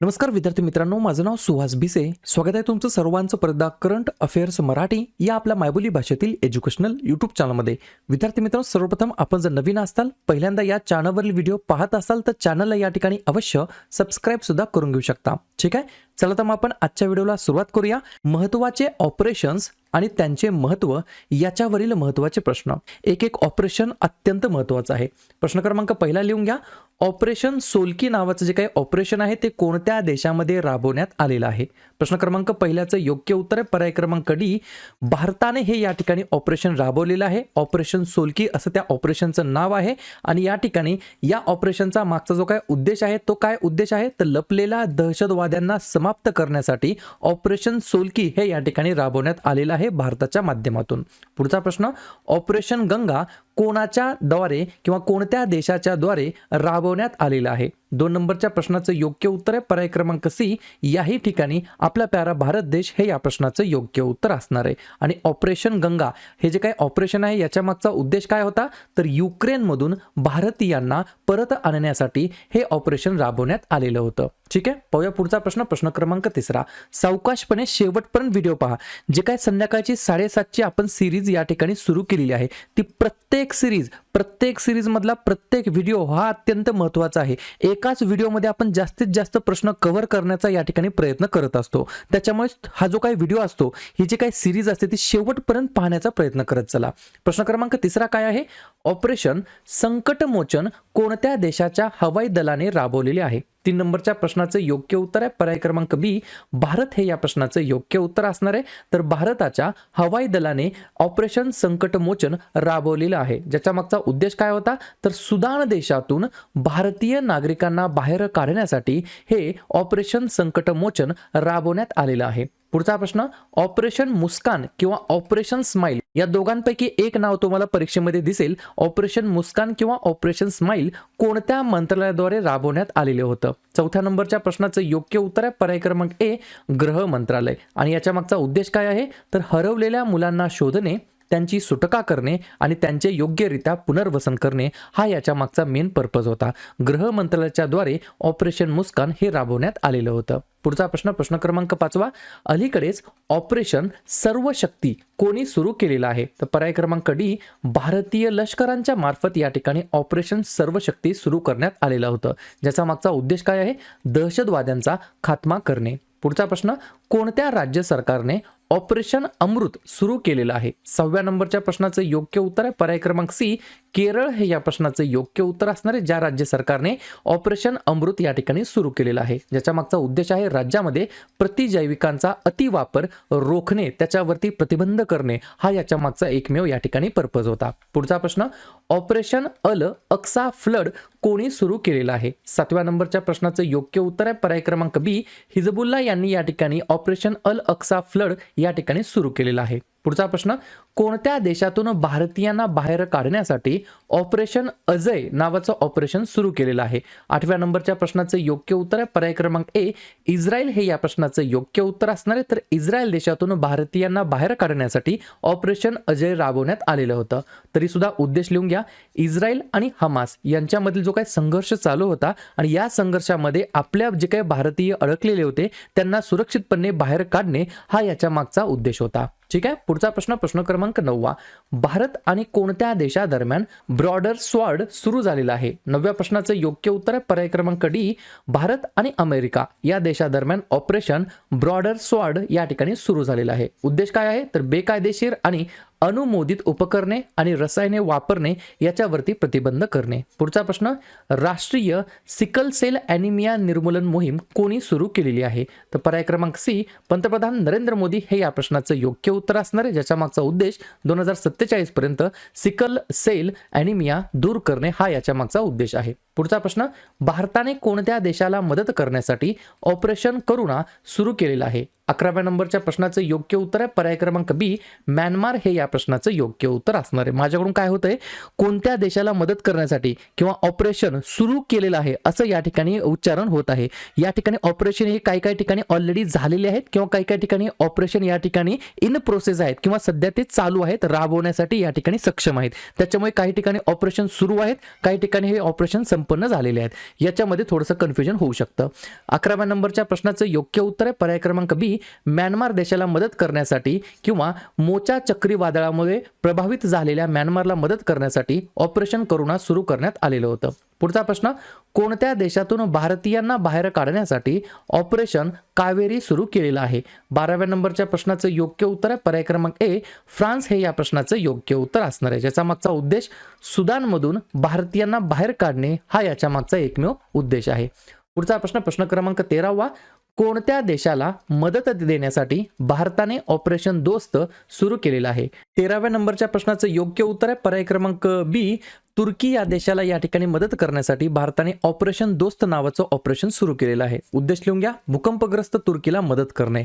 नमस्कार विद्यार्थी मित्रांनो माझं नाव सुहास भिसे. स्वागत आहे तुमचं सर्वांचं परदा करंट अफेअर्स मराठी या आपल्या मायबोली भाषेतील एज्युकेशनल यूट्यूब चॅनलमध्ये विद्यार्थी मित्रांनो सर्वप्रथम आपण जर नवीन असाल पहिल्यांदा या चॅनलवरील व्हिडिओ पाहत असाल तर चॅनलला या ठिकाणी अवश्य सबस्क्राईब सुद्धा करून घेऊ शकता. ठीक आहे? चला तर मग आपण आजच्या व्हिडिओला सुरुवात करूया. महत्त्वाचे ऑपरेशन्स आणि त्यांचे महत्त्व याच्यावरील महत्त्वाचे प्रश्न. एक एक ऑपरेशन अत्यंत महत्त्वाचं आहे. प्रश्न क्रमांक पहिला लिहून घ्या. ऑपरेशन सोलकी नावाचं जे काही ऑपरेशन आहे ते कोणत्या देशामध्ये राबवण्यात आलेलं आहे? प्रश्न क्रमांक पहिल्याचं योग्य उत्तर आहे. पर्याय क्रमांक डी भारताने हे या ठिकाणी ऑपरेशन राबवलेलं आहे. ऑपरेशन सोलकी असं त्या ऑपरेशनचं नाव आहे. आणि या ठिकाणी या ऑपरेशनचा मागचा जो काय उद्देश आहे तो काय उद्देश आहे? तर लपलेल्या दहशतवाद्यांना समाप्त करण्यासाठी ऑपरेशन सोलकी हे या ठिकाणी राबवण्यात आलेलं आहे. भारताच्या माध्यमातून. पुढचा प्रश्न ऑपरेशन गंगा कोणाच्या द्वारे किंवा कोणत्या देशाच्या द्वारे राबवण्यात आलेलं आहे? दोन नंबरच्या प्रश्नाचं योग्य उत्तर आहे. पर्याय क्रमांक सी याही ठिकाणी आपला प्यारा भारत देश हे या प्रश्नाचं योग्य उत्तर असणार आहे. आणि ऑपरेशन गंगा हे जे काही ऑपरेशन आहे याच्या मागचा उद्देश काय होता? तर युक्रेनमधून भारतीयांना परत आणण्यासाठी हे ऑपरेशन राबवण्यात आलेलं होतं. ठीक आहे? पाहूया पुढचा प्रश्न. प्रश्न क्रमांक तिसरा. सावकाशपणे शेवटपर्यंत व्हिडिओ पहा. जे काय संध्याकाळची साडेसातची आपण सिरीज या ठिकाणी सुरू केलेली आहे ती प्रत्येक प्रत्येक सिरीज प्रत्येक सिरीज मधला प्रत्येक व्हिडिओ हा अत्यंत महत्त्वाचा आहे. एकाच व्हिडिओमध्ये आपण जास्तीत जास्त प्रश्न कव्हर करण्याचा या ठिकाणी प्रयत्न करत असतो. त्याच्यामुळे हा जो काही व्हिडिओ असतो ही जी काही सिरीज असते ती शेवटपर्यंत पाहण्याचा प्रयत्न करत चला. प्रश्न क्रमांक तिसरा काय आहे? ऑपरेशन संकटमोचन कोणत्या देशाच्या हवाई दलाने राबवलेले आहे? तीन नंबरच्या प्रश्नाचं योग्य उत्तर आहे. पर्याय क्रमांक बी भारत हे या प्रश्नाचं योग्य उत्तर असणार आहे. तर भारताच्या हवाई दलाने ऑपरेशन संकटमोचन राबवलेलं आहे. ज्याच्या मागचा उद्देश काय होता? तर सुदान देशातून भारतीय नागरिकांना बाहेर काढण्यासाठी हे ऑपरेशन संकटमोचन राबवण्यात आलेलं आहे. पुढचा प्रश्न ऑपरेशन मुस्कान किंवा ऑपरेशन स्माईल या दोघांपैकी एक नाव तुम्हाला परीक्षेमध्ये दिसेल. ऑपरेशन मुस्कान किंवा ऑपरेशन स्माईल कोणत्या मंत्रालयाद्वारे राबवण्यात आलेले होतं? चौथ्या नंबरच्या प्रश्नाचं योग्य उत्तर आहे. पर्याय क्रमांक ए गृह मंत्रालय. आणि याच्या मागचा उद्देश काय आहे? तर हरवलेल्या मुलांना शोधणे त्यांची सुटका करणे आणि त्यांचे योग्यरित्या पुनर्वसन करणे हा याच्या मागचा मेन पर्पज होता. गृह मंत्रालयाच्याद्वारे ऑपरेशन मुस्कान हे राबवण्यात आलेलं होतं. पुढचा प्रश्न प्रश्न क्रमांक पाचवा. अलीकडेच ऑपरेशन सर्व शक्ती कोणी सुरू केलेलं आहे? तर पर्याय क्रमांक डी भारतीय लष्करांच्या मार्फत या ठिकाणी ऑपरेशन सर्व शक्ती सुरू करण्यात आलेलं होतं. ज्याचा मागचा उद्देश काय आहे? दहशतवाद्यांचा खात्मा करणे. पुढचा प्रश्न कोणत्या राज्य सरकारने ऑपरेशन अमृत सुरू केलेलं आहे. सहाव्या नंबरच्या प्रश्नाचं योग्य उत्तर आहे. पर्याय क्रमांक सी केरळ हे या प्रश्नाचं योग्य उत्तर असणार आहे. ज्या राज्य सरकारने ऑपरेशन अमृत या ठिकाणी सुरू केलेलं आहे. ज्याच्या मागचा उद्देश आहे राज्यामध्ये प्रतिजैविकांचा अतिवापर रोखणे त्याच्यावरती प्रतिबंध करणे हा याच्या मागचा एकमेव या ठिकाणी पर्पज होता. पुढचा प्रश्न ऑपरेशन अल अक्सा फ्लड कोणी सुरू केलेलं आहे? सातव्या नंबरच्या प्रश्नाचं योग्य उत्तर आहे पर्याय क्रमांक बी हिजबुल्ला यांनी या ठिकाणी ऑपरेशन अल अक्सा फ्लड या ठिकाणी सुरू केलेलं आहे. पुढचा प्रश्न कोणत्या देशातून भारतीयांना बाहेर काढण्यासाठी ऑपरेशन अजय नावाचं ऑपरेशन सुरू केलेलं आहे? आठव्या नंबरच्या प्रश्नाचं योग्य उत्तर आहे. पर्याय क्रमांक ए इस्रायल हे या प्रश्नाचं योग्य उत्तर असणार आहे. तर इस्रायल देशातून भारतीयांना बाहेर काढण्यासाठी ऑपरेशन अजय राबवण्यात आलेलं होतं. तरी सुद्धा उद्देश लिहून घ्या. इस्रायल आणि हमास यांच्यामधील जो काही संघर्ष चालू होता आणि या संघर्षामध्ये आपल्या जे काही भारतीय अडकलेले होते त्यांना सुरक्षितपणे बाहेर काढणे हा याच्या मागचा उद्देश होता. ठीक आहे? पुढचा प्रश्न प्रश्न क्रमांक नववा. भारत आणि कोणत्या देशादरम्यान ब्रॉडर स्वॉर्ड सुरू झालेला आहे? नवव्या प्रश्नाचं योग्य उत्तर आहे पर्याय क्रमांक डी भारत आणि अमेरिका. या देशादरम्यान ऑपरेशन ब्रॉडर स्वॉर्ड या ठिकाणी सुरू झालेला आहे. उद्देश काय आहे? तर बेकायदेशीर आणि अनुमोदित उपकरणे आणि रसायने वापरणे याच्यावरती प्रतिबंध करणे. पुढचा प्रश्न राष्ट्रीय सिकल सेल ॲनिमिया निर्मूलन मोहीम कोणी सुरू केलेली आहे? तर पर्याय क्रमांक सी पंतप्रधान नरेंद्र मोदी हे या प्रश्नाचं योग्य उत्तर असणार आहे ज्याच्या मागचा उद्देश दोन हजार सत्तेचाळीसपर्यंत सिकल सेल ॲनिमिया दूर करणे हा याच्या मागचा उद्देश आहे. पुढचा प्रश्न भारताने कोणत्या देशाला मदत करण्यासाठी ऑपरेशन करुणा सुरू केलेलं आहे? अकराव्या नंबरच्या प्रश्नाचं योग्य उत्तर आहे. पर्याय क्रमांक बी म्यानमार हे या प्रश्नाचं योग्य उत्तर असणार आहे. माझ्याकडून काय होतंय? कोणत्या देशाला मदत करण्यासाठी किंवा ऑपरेशन सुरू केलेलं आहे असं या ठिकाणी उच्चारण होत आहे. या ठिकाणी ऑपरेशन हे काही काही ठिकाणी ऑलरेडी झालेले आहेत किंवा काही काही ठिकाणी ऑपरेशन या ठिकाणी इन प्रोसेस आहेत किंवा सध्या ते चालू आहेत राबवण्यासाठी या ठिकाणी सक्षम आहेत. त्याच्यामुळे काही ठिकाणी ऑपरेशन सुरू आहेत काही ठिकाणी हे ऑपरेशन संप संपन्न झालेले आहेत. याच्यामध्ये थोडंसं कन्फ्युजन होऊ शकतं. अकराव्या नंबरच्या प्रश्नाचं योग्य उत्तर आहे. पर्याय क्रमांक बी म्यानमार देशाला मदत करण्यासाठी किंवा मोचा चक्रीवादळामुळे प्रभावित झालेल्या म्यानमारला मदत करण्यासाठी ऑपरेशन करुणा सुरू करण्यात आलेलं होतं. पुढचा प्रश्न कोणत्या देशातून भारतीयांना बाहेर काढण्यासाठी ऑपरेशन कावेरी सुरू केलेलं आहे? बाराव्या नंबरच्या प्रश्नाचं योग्य उत्तर आहे. पर्याय क्रमांक ए फ्रान्स हे या प्रश्नाचं योग्य उत्तर असणार आहे. ज्याचा मागचा उद्देश सुदानमधून भारतीयांना बाहेर काढणे हा याच्या मागचा एकमेव उद्देश आहे. पुढचा प्रश्न प्रश्न क्रमांक तेरावा कोणत्या देशाला मदत देण्यासाठी भारताने ऑपरेशन दोस्त सुरू केलेलं आहे? तेराव्या नंबरच्या प्रश्नाचं योग्य उत्तर आहे. पर्याय क्रमांक बी तुर्की या देशाला या ठिकाणी मदत करण्यासाठी भारताने ऑपरेशन दोस्त नावाचं ऑपरेशन सुरू केलेलं आहे. उद्देश लिहून घ्या. भूकंपग्रस्त तुर्कीला मदत करणे.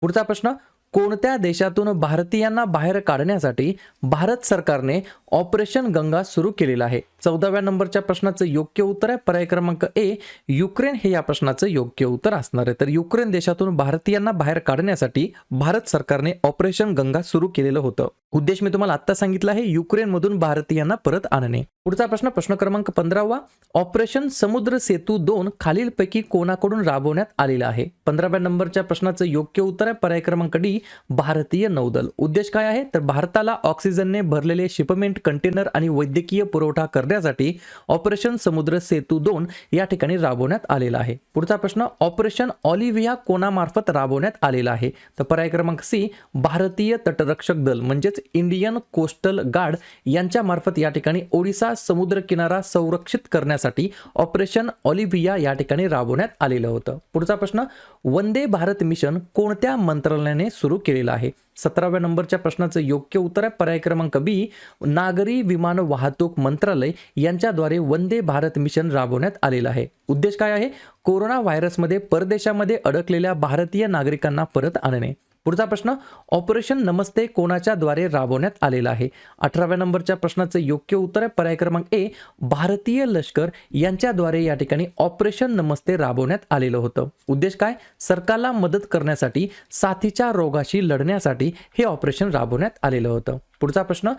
पुढचा प्रश्न कोणत्या देशातून भारतीयांना बाहेर काढण्यासाठी भारत सरकारने ऑपरेशन गंगा सुरू केलेलं आहे? चौदाव्या नंबरच्या प्रश्नाचं योग्य उत्तर आहे. पर्याय क्रमांक ए युक्रेन हे या प्रश्नाचं योग्य उत्तर असणार आहे. तर युक्रेन देशातून भारतीयांना बाहेर काढण्यासाठी भारत सरकारने ऑपरेशन गंगा सुरू केलेलं होतं. उद्देश मी तुम्हाला आत्ता सांगितलं आहे युक्रेनमधून भारतीयांना परत आणणे. पुढचा प्रश्न प्रश्न क्रमांक पंधरावा. ऑपरेशन समुद्र सेतू दोन खालीलपैकी कोणाकडून राबवण्यात आलेला आहे? पंधराव्या नंबरच्या प्रश्नाचं योग्य उत्तर आहे. पर्याय क्रमांक डी भारतीय नौदल. उद्देश काय आहे? तर भारताला ऑक्सिजनने भरलेले शिपमेंट कंटेनर आणि वैद्यकीय पुरवठा करणे करण्यासाठी ऑपरेशन समुद्र सेतू दोन या ठिकाणी राबवण्यात आलेला आहे. पुढचा प्रश्न ऑपरेशन ऑलिव्हिया कोणामार्फत राबवण्यात आलेला आहे? तर पर्याय क्रमांक सी भारतीय तटरक्षक दल म्हणजेच इंडियन कोस्टल गार्ड यांच्या मार्फत या ठिकाणी ओडिसा समुद्र किनारा संरक्षित करण्यासाठी ऑपरेशन ऑलिव्हिया या ठिकाणी राबवण्यात आलेलं होतं. पुढचा प्रश्न वंदे भारत मिशन कोणत्या मंत्रालयाने सुरू केलेलं आहे? सतराव्या नंबरच्या प्रश्नाचं योग्य उत्तर आहे. पर्याय क्रमांक बी नागरी विमान वाहतूक मंत्रालय यांच्याद्वारे वंदे भारत मिशन राबवण्यात आलेलं आहे. उद्देश काय आहे? कोरोना व्हायरसमध्ये परदेशामध्ये अडकलेल्या भारतीय नागरिकांना परत आणणे. पुढचा प्रश्न ऑपरेशन नमस्ते कोणाच्या द्वारे राबवण्यात आलेला आहे? अठराव्या नंबरच्या प्रश्नाचं योग्य उत्तर आहे पर्याय क्रमांक ए भारतीय लष्कर यांच्याद्वारे या ठिकाणी ऑपरेशन नमस्ते राबवण्यात आलेलं होतं. उद्देश काय? सरकारला मदत करण्यासाठी साथीच्या रोगाशी लढण्यासाठी हे ऑपरेशन राबवण्यात आलेलं होतं. पुढचा प्रश्न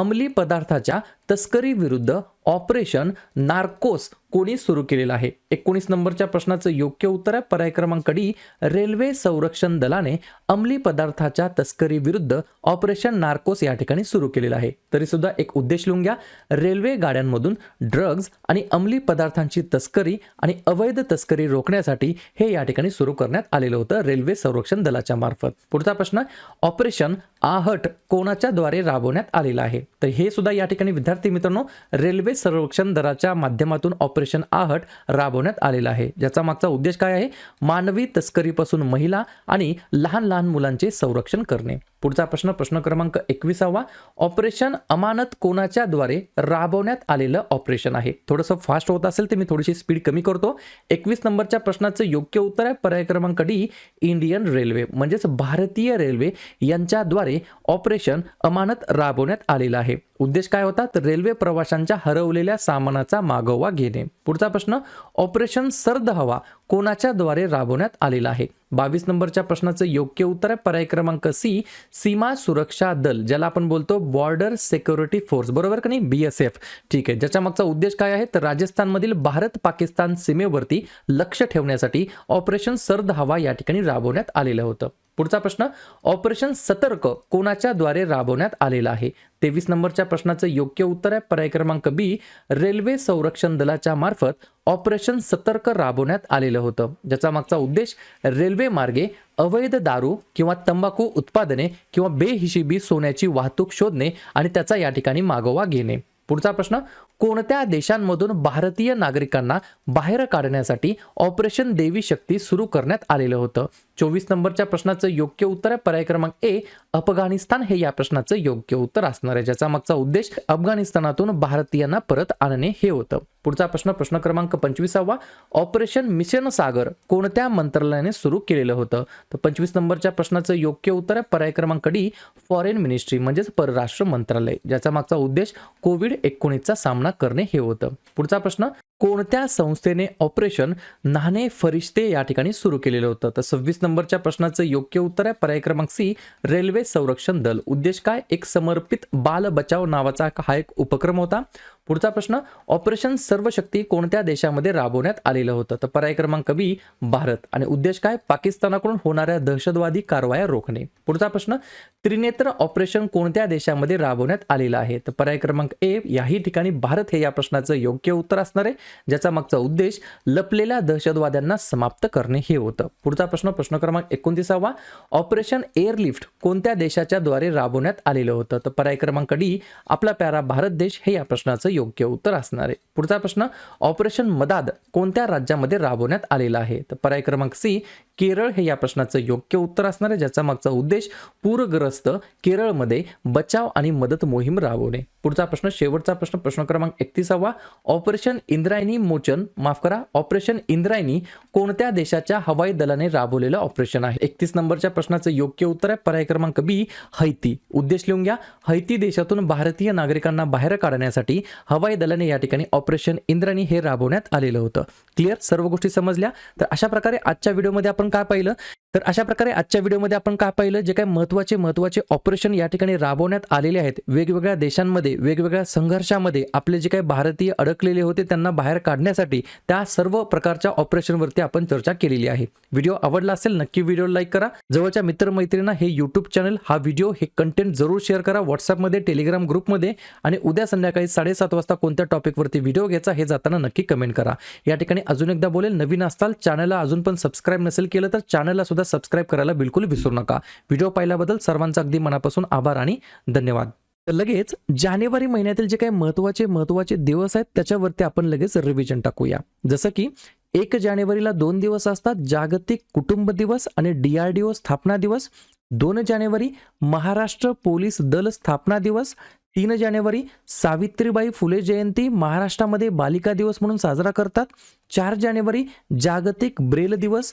अंमली पदार्थाच्या तस्करी विरुद्ध ऑपरेशन नार्कोस कोणी सुरू केलेलं आहे? एकोणीस नंबरच्या प्रश्नाचं योग्य उत्तर आहे. पर्याय क्रमांक डी रेल्वे संरक्षण दलाने अंमली पदार्थाच्या तस्करी विरुद्ध ऑपरेशन नार्कोस या ठिकाणी सुरू केलेलं आहे. तरी सुद्धा एक उद्देश लिहून घ्या. रेल्वे गाड्यांमधून ड्रग्ज आणि अंमली पदार्थांची तस्करी आणि अवैध तस्करी रोखण्यासाठी हे या ठिकाणी सुरू करण्यात आलेलं होतं रेल्वे संरक्षण दलाच्या मार्फत. पुढचा प्रश्न ऑपरेशन आहट कोणाच्या द्वारे राबवण्यात आलेला आहे? तर हे सुद्धा या ठिकाणी विद्यार्थी मित्रांनो रेल्वे संरक्षण दराच्या माध्यमातून ऑपरेशन आहट राबवण्यात आलेलं आहे. ज्याचा मागचा उद्देश काय आहे? मानवी तस्करीपासून महिला आणि लहान लहान मुलांचे संरक्षण करणे. पुढचा प्रश्न प्रश्न क्रमांक एकविसावा. ऑपरेशन अमानत कोणाच्या द्वारे राबवण्यात आलेलं ऑपरेशन आहे? थोडंसं फास्ट होत असेल तर मी थोडीशी स्पीड कमी करतो. एकवीस नंबरच्या प्रश्नाचं योग्य उत्तर आहे. पर्याय क्रमांक डी इंडियन रेल्वे. म्हणजेच भारतीय रेल्वे यांच्याद्वारे ऑपरेशन अमानत राबवण्यात आलेलं आहे. उद्देश काय होता? तर रेल्वे प्रवाशांच्या हरवलेल्या सामानाचा मागोवा घेणे. पुढचा प्रश्न ऑपरेशन सर्द हवा कोणाच्या द्वारे राबवण्यात आलेला आहे? बावीस नंबरच्या प्रश्नाचं योग्य उत्तर आहे पर्याय क्रमांक सी सीमा सुरक्षा दल ज्याला आपण बोलतो बॉर्डर सिक्युरिटी फोर्स. बरोबर का नाही? बी एस एफ ठीक आहे. ज्याच्या मागचा उद्देश काय आहे? तर राजस्थानमधील भारत पाकिस्तान सीमेवरती लक्ष ठेवण्यासाठी ऑपरेशन सर्द हवा या ठिकाणी राबवण्यात आलेलं होतं. पुढचा प्रश्न ऑपरेशन सतर्क कोणाच्या द्वारे राबवण्यात आलेला आहे? तेवीस नंबरच्या प्रश्नाचं योग्य उत्तर आहे पर्याय क्रमांक बी रेल्वे संरक्षण दलाच्या मार्फत ऑपरेशन सतर्क राबवण्यात आलेलं होतं. ज्याचा मागचा उद्देश रेल्वे मार्गे अवैध दारू किंवा तंबाखू उत्पादने किंवा बेहिशेबी सोन्याची वाहतूक शोधणे आणि त्याचा या ठिकाणी मागोवा घेणे. पुढचा प्रश्न कोणत्या देशांमधून भारतीय नागरिकांना बाहेर काढण्यासाठी ऑपरेशन देवी शक्ती सुरू करण्यात आलेलं होतं? चोवीस नंबरच्या प्रश्नाचं योग्य उत्तर आहे. पर्याय क्रमांक ए अफगाणिस्तान हे या प्रश्नाचं योग्य उत्तर असणार आहे ज्याचा मागचा उद्देश अफगाणिस्तानातून भारतीयांना परत आणणे हे होतं. पुढचा प्रश्न प्रश्न क्रमांक पंचवीसावा ऑपरेशन मिशन सागर कोणत्या मंत्रालयाने सुरू केलेलं होतं? तर पंचवीस नंबरच्या प्रश्नाचं योग्य उत्तर आहे. पर्याय क्रमांक डी फॉरेन मिनिस्ट्री म्हणजेच परराष्ट्र मंत्रालय ज्याचा मागचा उद्देश कोविड एकोणीसचा सामना करणे हे होतं. पुढचा प्रश्न कोणत्या संस्थेने ऑपरेशन नाणे फरिश्ते या ठिकाणी सुरू केलेलं होतं? तर सव्वीस नंबरच्या प्रश्नाचं योग्य उत्तर आहे पर्याय क्रमांक सी रेल्वे संरक्षण दल. उद्देश काय? एक समर्पित बाल बचाव नावाचा हा एक उपक्रम होता. पुढचा प्रश्न ऑपरेशन सर्वशक्ती कोणत्या देशामध्ये राबवण्यात आलेलं होतं? तर पर्याय क्रमांक बी भारत. आणि उद्देश काय? पाकिस्तानाकडून होणाऱ्या दहशतवादी कारवाया रोखणे. पुढचा प्रश्न त्रिनेत्र ऑपरेशन कोणत्या देशामध्ये राबवण्यात आलेलं आहे? तर पर्याय क्रमांक ए याही ठिकाणी भारत हे या प्रश्नाचं योग्य उत्तर असणार आहे. ज्याचा मागचा उद्देश लपलेल्या दहशतवाद्यांना समाप्त करणे हे होतं. पुढचा प्रश्न प्रश्न क्रमांक एकोणतीसावा. ऑपरेशन एअरलिफ्ट कोणत्या देशाच्या द्वारे राबवण्यात आलेलं होतं? तर पर्याय क्रमांक डी आपला प्यारा भारत देश हे या प्रश्नाचं योग्य उत्तर असणार आहे. पुढचा प्रश्न ऑपरेशन मदाद कोणत्या राज्यामध्ये राबवण्यात आलेला आहे? तर पर्याय क्रमांक सी केरळ हे या प्रश्नाचं योग्य उत्तर असणार आहे ज्याचा मागचा उद्देश पूरग्रस्त केरळमध्ये बचाव आणि मदत मोहीम राबवणे. पुढचा प्रश्न शेवटचा प्रश्न प्रश्न क्रमांक एकतीसावा. ऑपरेशन इंद्रायणी मोचन माफ करा ऑपरेशन इंद्रायणी कोणत्या देशाच्या हवाई दलाने राबवलेलं ऑपरेशन आहे? एकतीस नंबरच्या प्रश्नाचं योग्य उत्तर आहे पर्याय क्रमांक बी हैती. उद्देश लिहून घ्या. हैती देशातून भारतीय नागरिकांना बाहेर काढण्यासाठी हवाई दलाने या ठिकाणी ऑपरेशन इंद्रायणी हे राबवण्यात आलेलं होतं. क्लिअर? सर्व गोष्टी समजल्या? तर अशा प्रकारे आजच्या व्हिडिओमध्ये आपण काय पाहिलं? तर अशा प्रकारे आजच्या व्हिडिओमध्ये आपण काय पाहिलं? जे काही महत्त्वाचे महत्त्वाचे ऑपरेशन या ठिकाणी राबवण्यात आलेले आहेत. वेगवेगळ्या देशांमध्ये वेगवेगळ्या संघर्षामध्ये आपले जे काही भारतीय अडकलेले होते त्यांना बाहेर काढण्यासाठी त्या सर्व प्रकारच्या ऑपरेशनवरती आपण चर्चा केलेली आहे. व्हिडिओ आवडला असेल नक्की व्हिडिओ लाईक करा. जवळच्या मित्रमैत्रिणींना हे युट्यूब चॅनल हा व्हिडिओ हे कंटेंट जरूर शेअर करा. व्हॉट्सअपमध्ये टेलिग्राम ग्रुपमध्ये आणि उद्या संध्याकाळी साडेसात वाजता कोणत्या टॉपिकवरती व्हिडिओ घ्यायचा हे जाताना नक्की कमेंट करा. या ठिकाणी अजून एकदा बोलेल नवीन असताल चॅनलला अजून पण सबस्क्राईब नसेल केलं तर चॅनलला सुद्धा सबस्क्राईब करायला बिलकुल विसरू नका. व्हिडिओ पाहिल्याबद्दल सर्वांचा अगदी मनापासून आभार आणि धन्यवाद. तर लगेच जानेवारी महिन्यातील जे काही महत्त्वाचे महत्त्वाचे दिवस आहेत त्याच्यावरती आपण लगेच रिव्हिजन टाकूया. जसं की एक जानेवारीला दोन दिवस असतात जागतिक कुटुंब दिवस आणि डीआरडीओ स्थापना दिवस. दोन जानेवारी महाराष्ट्र पोलीस दल स्थापना दिवस. तीन जानेवारी सावित्रीबाई फुले जयंती महाराष्ट्रामध्ये बालिका दिवस म्हणून साजरा करतात. चार जानेवारी जागतिक ब्रेल दिवस.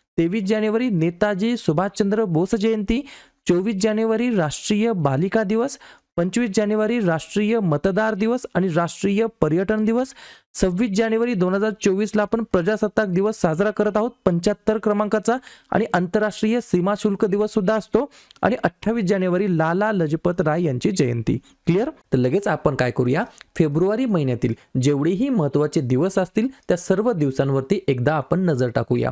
तेवीस जानेवारी नेताजी सुभाषचंद्र बोस जयंती चोवीस जानेवारी राष्ट्रीय बालिका दिवस पंचवीस जानेवारी राष्ट्रीय मतदार दिवस आणि राष्ट्रीय पर्यटन दिवस. सव्वीस जानेवारी दोन हजार चोवीसला आपण प्रजासत्ताक दिवस साजरा करत आहोत. पंच्याहत्तर क्रमांकाचा आणि आंतरराष्ट्रीय सीमा शुल्क दिवस सुद्धा असतो. आणि अठ्ठावीस जानेवारी लाला लजपत राय यांची जयंती. क्लिअर तर लगेच आपण काय करूया? फेब्रुवारी महिन्यातील जेवढेही महत्त्वाचे दिवस असतील त्या सर्व दिवसांवरती एकदा आपण नजर टाकूया.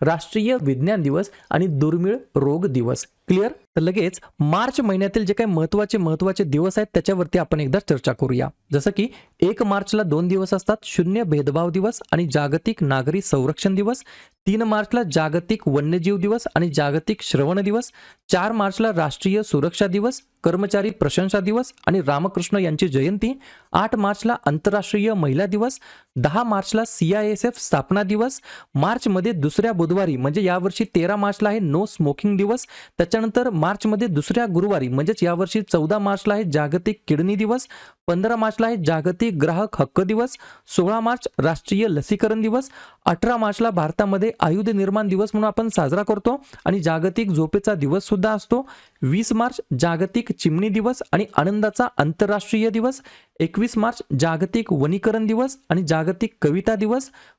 राष्ट्रीय विज्ञान दिवस आणि दुर्मिळ रोग दिवस. क्लिअर तर लगेच मार्च महिन्यातील जे काही महत्त्वाचे महत्त्वाचे दिवस आहेत त्याच्यावरती आपण एकदा चर्चा करूया. जसं की एक मार्चला दोन दिवस असतात शून्य भेदभाव दिवस आणि जागतिक नागरी संरक्षण दिवस. तीन मार्चला जागतिक वन्यजीव दिवस आणि जागतिक श्रवण दिवस. चार मार्चला राष्ट्रीय सुरक्षा दिवस कर्मचारी प्रशंसा दिवस आणि रामकृष्ण यांची जयंती. आठ मार्चला आंतरराष्ट्रीय महिला दिवस. दहा मार्चला सीआयएसएफ स्थापना दिवस. मार्चमध्ये दुसऱ्या बुधवारी म्हणजे यावर्षी तेरा मार्चला आहे नो स्मोकिंग दिवस. त्याच्यानंतर मार्चमध्ये दुसऱ्या गुरुवारी म्हणजेच यावर्षी चौदा मार्चला आहे जागतिक किडनी दिवस. पंधरा मार्चला आहे जागतिक ग्राहक हक्क दिवस. सोळा मार्च राष्ट्रीय लसीकरण दिवस. अठरा मार्चला भारतामध्ये आयुध निर्माण दिवस म्हणून आपण साजरा करतो आणि जागतिक झोपेचा दिवस सुद्धा असतो. वीस मार्च जागतिक चिमणी दिवस आणि आनंदाचा आंतरराष्ट्रीय दिवस. एकवीस मार्च जागतिक वनीकरण दिवस आणि जागतिक कविता दिवस.